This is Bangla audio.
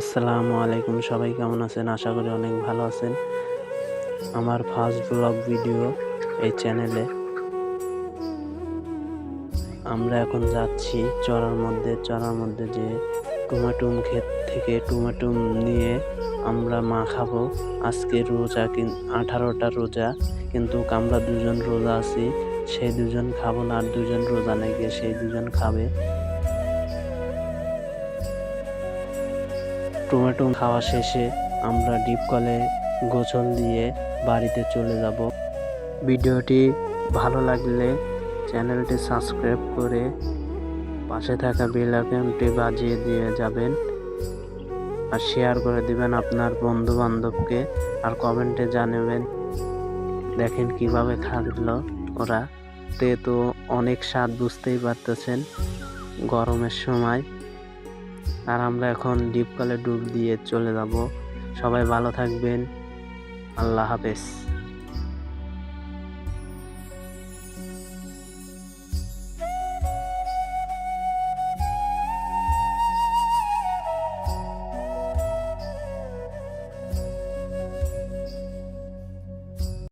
আসসালামু আলাইকুম। সবাই কেমন আছেন? আশা করি অনেক ভালো আছেন। আমার ফার্স্ট ব্লগ ভিডিও এই চ্যানেলে আমরা এখন যাচ্ছি চড়ার মধ্যে। চড়ার মধ্যে যে টুমাটুম ক্ষেত থেকে টুমাটুম নিয়ে আমরা মা খাব। আজকে রোজা কিন আঠারোটা রোজা। কিন্তু আমরা দুজন রোজা আছি। সেই দুজন খাব না, আর দুজন রোজা নেই সেই দুজন খাবে। টমেটো খাওয়া শেষে আমরা ডিপ কলে গোসল দিয়ে বাড়িতে চলে যাব। ভিডিওটি ভালো লাগলে চ্যানেলটি সাবস্ক্রাইব করে পাশে থাকা বেল আইকনটি বাজিয়ে দিয়ে যাবেন আর শেয়ার করে দিবেন আপনার বন্ধু বান্ধবকে আর কমেন্টে জানাবেন দেখেন কীভাবে খাওয়ালো ওরা। তে তো অনেক স্বাদ বুঝতেই পারতেছেন গরমের সময়। আর আমরা এখন ডিপ কলে ডুব দিয়ে চলে যাব। সবাই ভালো থাকবেন। আল্লাহ হাফেজ।